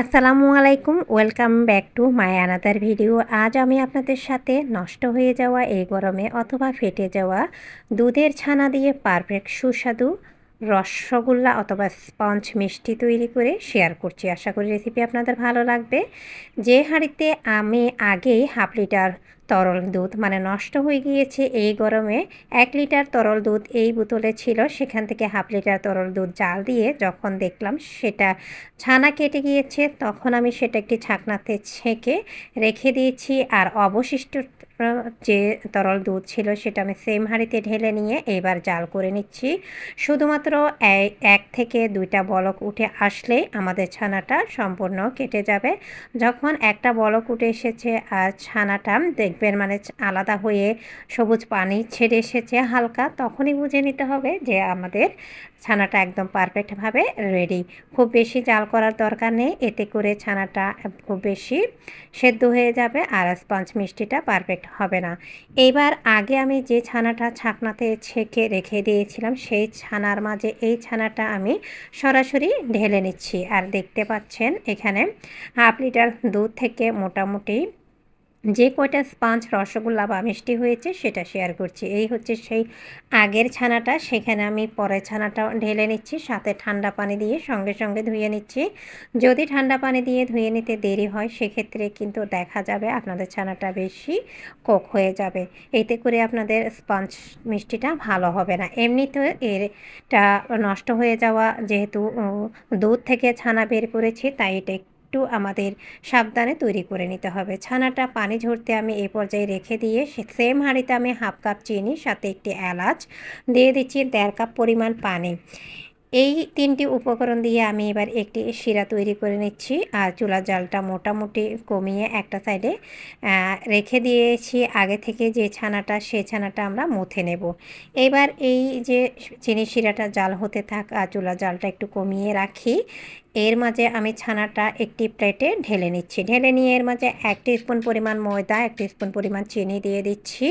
আসসালামু আলাইকুম, welcome back to my another video. আজ আমি আপনাদের সাথে নষ্ট হয়ে যাওয়া এই গরমে অথবা ফেটে যাওয়া দুধের ছানা দিয়ে পারফেক্ট সুস্বাদু রসগোল্লা অথবা স্পঞ্জ মিষ্টি তৈরি করে শেয়ার করছি। আশা করি রেসিপি আপনাদের ভালো লাগবে। যে হাঁড়িতে আমি আগেই হাফ লিটার তরল দুধ। মানে নষ্ট হয়ে গিয়েছে এই গরমে। এক লিটার তরল দুধ এই বোতলে ছিল। সেখান থেকে হাফ লিটার তরল দুধ জাল দিয়ে যখন দেখলাম সেটা ছানা কেটে গিয়েছে, তখন আমি সেটা একটি ছাকনাতে ছেঁকে রেখে দিয়েছি। আর অবশিষ্ট যে তরল দুধ ছিল সেটা আমি সেম হাঁড়িতে ঢেলে নিয়ে এবার জাল করে নিচ্ছি। শুধুমাত্র এক থেকে দুইটা বলক উঠে আসলেই আমাদের ছানাটা সম্পূর্ণ কেটে যাবে। যখন একটা বলক উঠে এসেছে আর ছানাটা দেখবেন মানে আলাদা হয়ে সবুজ পানি ছেড়ে এসেছে হালকা, তখনই বুঝে নিতে হবে যে আমাদের ছানাটা একদম পারফেক্টভাবে রেডি খুব বেশি জাল করার দরকার নেই, এতে করে ছানাটা খুব বেশি সেদ্ধ হয়ে যাবে আর স্পঞ্জ মিষ্টিটা পারফেক্ট হবে না। এবার আগে আমি যে ছানাটা ছাকনাতে ছেঁকে রেখে দিয়েছিলাম, সেই ছানার মাঝে এই ছানাটা আমি সরাসরি ঢেলে নিচ্ছি। আর দেখতে পাচ্ছেন, এখানে হাফ লিটার দুধ থেকে মোটামুটি যে কয়টা স্পাঞ্জ রসগোল্লা বা মিষ্টি হয়েছে সেটা শেয়ার করছি। এই হচ্ছে সেই আগের ছানাটা, সেখানে আমি পরের ছানাটা ঢেলে নিচ্ছি, সাথে ঠান্ডা পানি দিয়ে সঙ্গে সঙ্গে ধুয়ে নিচ্ছি। যদি ঠান্ডা পানি দিয়ে ধুয়ে নিতে দেরি হয়, সেক্ষেত্রে কিন্তু দেখা যাবে আপনাদের ছানাটা বেশি কোক হয়ে যাবে। এতে করে আপনাদের স্পঞ্জ মিষ্টিটা ভালো হবে না। এমনিতে এরটা নষ্ট হয়ে যাওয়া, যেহেতু দুধ থেকে ছানা বের করেছি, তাই এটা একটু আমাদের সাবধানে তৈরি করে নিতে হবে। ছানাটা পানি ঝরতে আমি এই পর্যায়ে রেখে দিয়ে সেম হাঁড়িতে আমি হাফ কাপ চিনি সাথে একটি এলাচ দিয়ে দিচ্ছি দেড় কাপ পরিমাণ পানি। এই তিনটি উপকরণ দিয়ে আমি এবার একটি শিরা তৈরি করে নিচ্ছি। আর চুলার জালটা মোটামুটি কমিয়ে একটা সাইডে রেখে দিয়েছি। আগে থেকে যে ছানাটা, সে ছানাটা আমরা মুথে নেব। এবার এই যে চিনি শিরাটা জাল হতে থাক আর চুলার জালটা একটু কমিয়ে রাখি, এর মাঝে আমি ছানাটা একটি প্লেটে ঢেলে নিচ্ছি। ঢেলে নিয়ে এর মাঝে এক স্পুন পরিমাণ ময়দা, এক স্পুন পরিমাণ চিনি দিয়ে দিচ্ছি।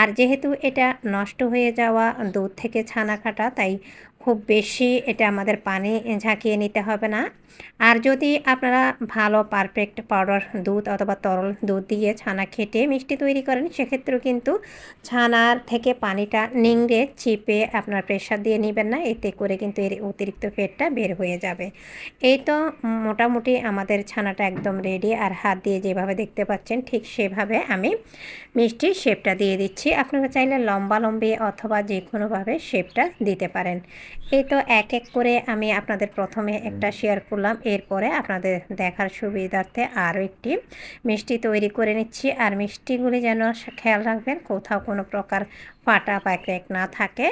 আর যেহেতু এটা নষ্ট হয়ে যাওয়া, দুধ থেকে ছানা কাটা, তাই খুব বেশি এটা আমাদের পানি ঝাঁকিয়ে নিতে হবে না। আর যদি আপনারা ভালো পারফেক্ট পাউডার দুধ অথবা তরল দুধ দিয়ে ছানা খেটে মিষ্টি তৈরি করেন, সেক্ষেত্রেও কিন্তু ছানার থেকে পানিটা নিংড়ে চিপে আপনার প্রেশার দিয়ে নেবেন না, এতে করে কিন্তু এর অতিরিক্ত ফেটটা বের হয়ে যাবে। এই তো মোটামুটি আমাদের ছানাটা একদম রেডি আর হাত দিয়ে যেভাবে দেখতে পাচ্ছেন, ঠিক সেভাবে আমি মিষ্টির শেপটা দিয়ে দিচ্ছি। আপনারা চাইলে লম্বা লম্বি অথবা যে কোনোভাবে শেপটা দিতে পারেন। এই তো এক এক করে আমি আপনাদের প্রথমে একটা শেয়ার করলাম। এরপরে আপনাদের দেখার সুবিধার্থে আরও একটি মিষ্টি তৈরি করে নিচ্ছি। আর মিষ্টিগুলি যেন খেয়াল রাখবেন, কোথাও কোনো প্রকার ফাটা বা ক্র্যাক না থাকে।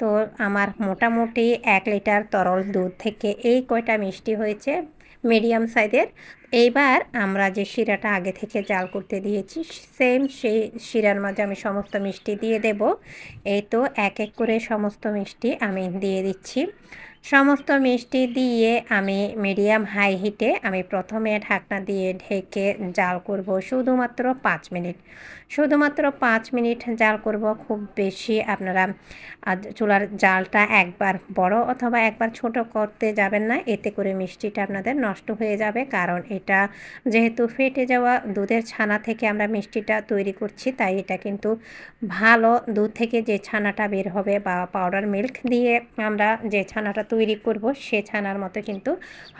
তো আমার মোটামুটি এক লিটার তরল দুধ থেকে এই কয়টা মিষ্টি হয়েছে মিডিয়াম সাইজের। এইবার আমরা যে শিরাটা আগে থেকে জাল করতে দিয়েছি, সেম সেই শিরার মাঝে আমি সমস্ত মিষ্টি দিয়ে দেব। এই তো এক এক করে সমস্ত মিষ্টি আমি দিয়ে দিচ্ছি। সমস্ত মিষ্টি দিয়ে আমি মিডিয়াম হাই হিটে আমি প্রথমে ঢাকনা দিয়ে ঢেকে জাল করব শুধুমাত্র পাঁচ মিনিট। শুধুমাত্র পাঁচ মিনিট জাল করব, খুব বেশি আপনারা চুলার জালটা একবার বড় অথবা একবার ছোট করতে যাবেন না, এতে করে মিষ্টিটা আপনাদের নষ্ট হয়ে যাবে। কারণ এটা যেহেতু ফেটে যাওয়া দুধের ছানা থেকে আমরা মিষ্টিটা তৈরি করছি, তাই এটা কিন্তু ভালো দুধ থেকে যে ছানাটা বের হবে বা পাউডার মিল্ক দিয়ে আমরা যে ছানাটা তৈরি করব সে ছানার মতো কিন্তু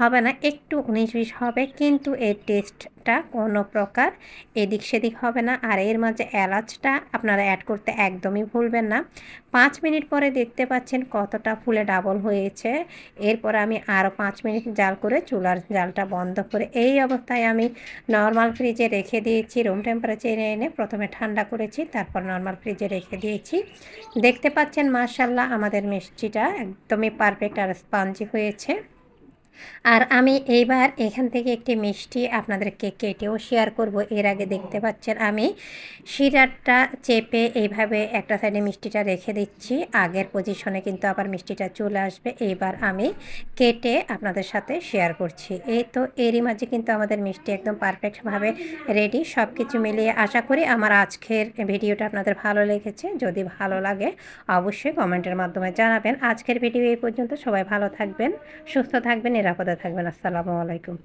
হবে না। একটু উনিশ বিশ হবে কিন্তু এর টেস্টটা কোনো প্রকার এদিক সেদিক হবে না। আর এর মাঝে এলাচটা আপনারা অ্যাড করতে একদমই ভুলবেন না। পাঁচ মিনিট পরে দেখতে পাচ্ছেন কতটা ফুলে ডাবল হয়েছে। এরপর আমি আরও পাঁচ মিনিট জাল করে চুলার জালটা বন্ধ করে এই অবস্থায় আমি নর্মাল ফ্রিজে রেখে দিয়েছি। রুম টেম্পারেচারে এনে প্রথমে ঠান্ডা করেছি, তারপর নর্মাল ফ্রিজে রেখে দিয়েছি। দেখতে পাচ্ছেন মার্শাল্লাহ আমাদের মিষ্টিটা একদমই পারফেক্ট আর স্পঞ্জি হয়েছে। আর আমি এইবার এখান থেকে একটি মিষ্টি আপনাদেরকে কেটেও শেয়ার করব। এর আগে দেখতে পাচ্ছেন আমি শিরাটা চেপে এইভাবে একটা সাইডে মিষ্টিটা রেখে দিচ্ছি। আগের পজিশনে কিন্তু আবার মিষ্টিটা চলে আসবে। এইবার আমি কেটে আপনাদের সাথে শেয়ার করছি। এই তো এরই মাঝে কিন্তু আমাদের মিষ্টি একদম পারফেক্টভাবে রেডি সব কিছু মিলিয়ে আশা করি আমার আজকের ভিডিওটা আপনাদের ভালো লেগেছে। যদি ভালো লাগে অবশ্যই কমেন্টের মাধ্যমে জানাবেন। আজকের ভিডিও এই পর্যন্ত। সবাই ভালো থাকবেন, সুস্থ থাকবেন নিরাপদে থাকবেন। আসসালামু আলাইকুম।